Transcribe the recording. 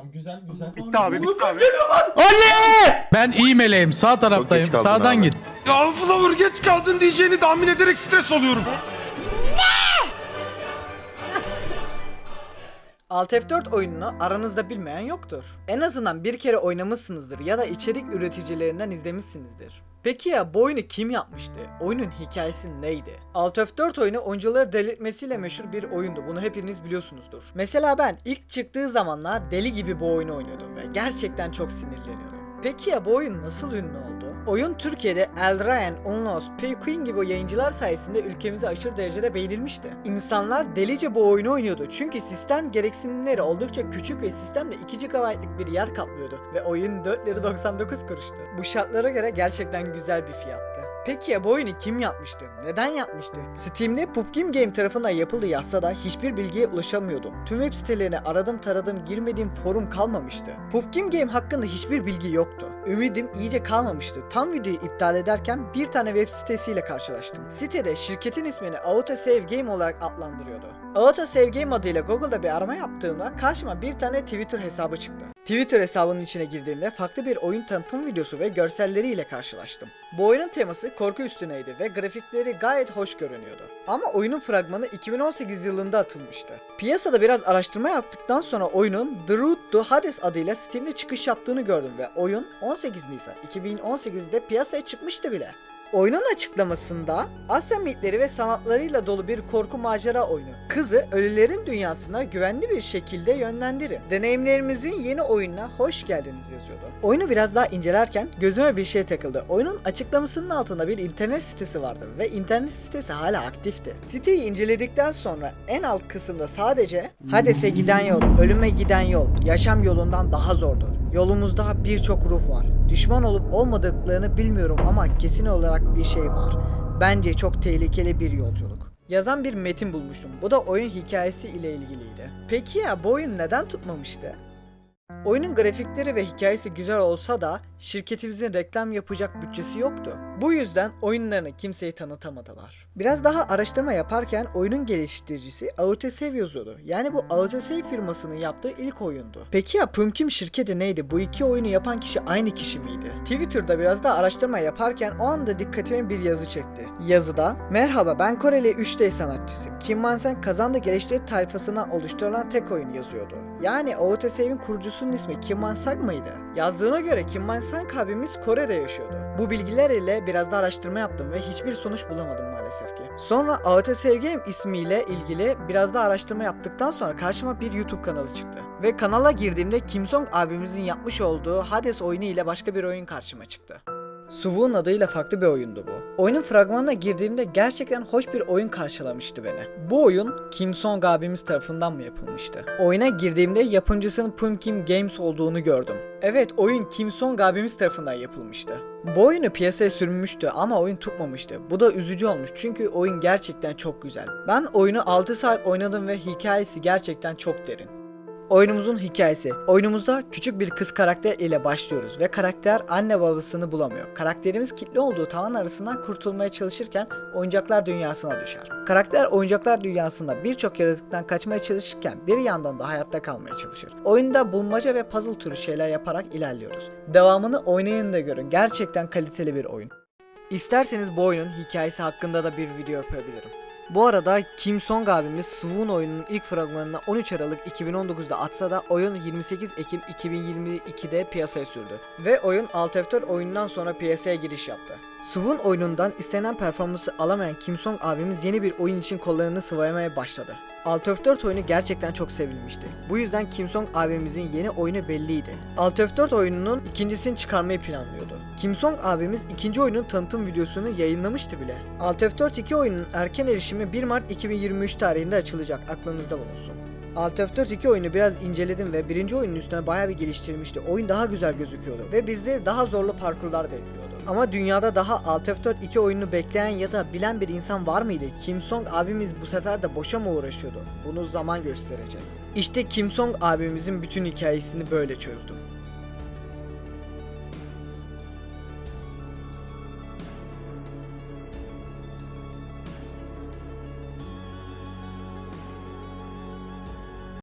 Tamam güzel güzel. Bitti abi bitti abi. Anne! Ben iyi meleğim. Sağ taraftayım. Sağdan abi. git. Ya Flower geç kaldın diyeceğini tahmin ederek stres oluyorum. Alt F4 oyununu aranızda bilmeyen yoktur. En azından bir kere oynamışsınızdır ya da içerik üreticilerinden izlemişsinizdir. Peki ya bu oyunu kim yapmıştı? Oyunun hikayesi neydi? Alt F4 oyunu oyuncuları delirtmesiyle meşhur bir oyundu. Bunu hepiniz biliyorsunuzdur. Mesela ben ilk çıktığı zamanlar deli gibi bu oyunu oynuyordum ve gerçekten çok sinirleniyordum. Peki ya bu oyun nasıl ünlü oldu? Oyun Türkiye'de El Ryan, Unlos, Queen gibi yayıncılar sayesinde ülkemize aşırı derecede beğenilmişti. İnsanlar delice bu oyunu oynuyordu çünkü sistem gereksinimleri oldukça küçük ve sistemle 2 GB'lık bir yer kaplıyordu ve oyun 4 lira 99 kuruştu. Bu şartlara göre gerçekten güzel bir fiyattı. Peki ya bu oyunu kim yapmıştı? Neden yapmıştı? Steam'de PUBG Game tarafından yapıldı yazsa da hiçbir bilgiye ulaşamıyordum. Tüm web sitelerini aradım taradım girmediğim forum kalmamıştı. PUBG Game hakkında hiçbir bilgi yoktu. Ümidim iyice kalmamıştı. Tam videoyu iptal ederken bir tane web sitesiyle karşılaştım. Sitede şirketin ismini Autosave Game olarak adlandırıyordu. Autosave Game adıyla Google'da bir arama yaptığımda karşıma bir tane Twitter hesabı çıktı. Twitter hesabının içine girdiğimde farklı bir oyun tanıtım videosu ve görselleriyle karşılaştım. Bu oyunun teması korku üstüneydi ve grafikleri gayet hoş görünüyordu. Ama oyunun fragmanı 2018 yılında atılmıştı. Piyasada biraz araştırma yaptıktan sonra oyunun The Road to Hades adıyla Steam'de çıkış yaptığını gördüm ve oyun 18 Nisan 2018'de piyasaya çıkmıştı bile. Oyunun açıklamasında Asya mitleri ve sanatlarıyla dolu bir korku macera oyunu. Kızı ölülerin dünyasına güvenli bir şekilde yönlendirin. Deneyimlerimizin yeni oyununa hoş geldiniz yazıyordu. Oyunu biraz daha incelerken gözüme bir şey takıldı. Oyunun açıklamasının altında bir internet sitesi vardı ve internet sitesi hala aktifti. Siteyi inceledikten sonra en alt kısımda sadece Hades'e giden yol, ölüme giden yol, yaşam yolundan daha zordur. Yolumuzda birçok ruh var. Düşman olup olmadıklarını bilmiyorum ama kesin olarak bir şey var. Bence çok tehlikeli bir yolculuk. Yazan bir metin bulmuştum. Bu da oyun hikayesi ile ilgiliydi. Peki ya bu oyun neden tutmamıştı? Oyunun grafikleri ve hikayesi güzel olsa da şirketimizin reklam yapacak bütçesi yoktu. Bu yüzden oyunlarını kimseye tanıtamadılar. Biraz daha araştırma yaparken oyunun geliştiricisi Autosave yazıyordu. Yani bu Autosave firmasının yaptığı ilk oyundu. Peki ya Pumpkin şirketi neydi? Bu iki oyunu yapan kişi aynı kişi miydi? Twitter'da biraz daha araştırma yaparken o anda dikkatime bir yazı çekti. Yazıda Merhaba ben Koreli 3D sanatçısıyım. Kim Mansen kazandı geliştiri tayfasından oluşturulan tek oyun yazıyordu. Yani Autosave'in kurucusunun ismi Kim Man-sang mıydı? Yazdığına göre Kim Man-sang abimiz Kore'de yaşıyordu. Bu bilgiler ile biraz da araştırma yaptım ve hiçbir sonuç bulamadım maalesef ki. Sonra Autosave Game ismiyle ilgili biraz da araştırma yaptıktan sonra karşıma bir YouTube kanalı çıktı. Ve kanala girdiğimde Kim Song abimizin yapmış olduğu Hades oyunu ile başka bir oyun karşıma çıktı. Suvu'nun adıyla farklı bir oyundu bu. Oyunun fragmanına girdiğimde gerçekten hoş bir oyun karşılamıştı beni. Bu oyun Kim Song abimiz tarafından mı yapılmıştı? Oyuna girdiğimde yapımcısının Pumpkin Games olduğunu gördüm. Evet oyun Kim Song abimiz tarafından yapılmıştı. Bu oyunu piyasaya sürülmüştü ama oyun tutmamıştı. Bu da üzücü olmuş çünkü oyun gerçekten çok güzel. Ben oyunu 6 saat oynadım ve hikayesi gerçekten çok derin. Oyunumuzun hikayesi. Oyunumuzda küçük bir kız karakter ile başlıyoruz ve karakter anne babasını bulamıyor. Karakterimiz kilitli olduğu tavan arasından kurtulmaya çalışırken oyuncaklar dünyasına düşer. Karakter oyuncaklar dünyasında birçok yaratıktan kaçmaya çalışırken bir yandan da hayatta kalmaya çalışır. Oyunda bulmaca ve puzzle türü şeyler yaparak ilerliyoruz. Devamını oynayın da görün. Gerçekten kaliteli bir oyun. İsterseniz bu oyunun hikayesi hakkında da bir video yapabilirim. Bu arada Kim Song abimiz Swoon oyununun ilk fragmanını 13 Aralık 2019'da atsa da oyun 28 Ekim 2022'de piyasaya sürdü. Ve oyun Alt F4 oyundan sonra piyasaya giriş yaptı. Swoon oyunundan istenen performansı alamayan Kim Song abimiz yeni bir oyun için kollarını sıvayamaya başladı. Alt F4 oyunu gerçekten çok sevilmişti. Bu yüzden Kim Song abimizin yeni oyunu belliydi. Alt F4 oyununun ikincisini çıkarmayı planlıyordu. Kim Song abimiz ikinci oyunun tanıtım videosunu yayınlamıştı bile. Alt F4 2 oyunun erken erişimi 1 Mart 2023 tarihinde açılacak aklınızda bulunsun. Alt F4 2 oyunu biraz inceledim ve birinci oyunun üstüne bayağı bir geliştirmişti. Oyun daha güzel gözüküyordu ve bizde daha zorlu parkurlar bekliyordu. Ama dünyada daha Alt F4 2 oyununu bekleyen ya da bilen bir insan var mıydı? Kim Song abimiz bu sefer de boşa mı uğraşıyordu? Bunu zaman gösterecek. İşte Kim Song abimizin bütün hikayesini böyle çözdüm.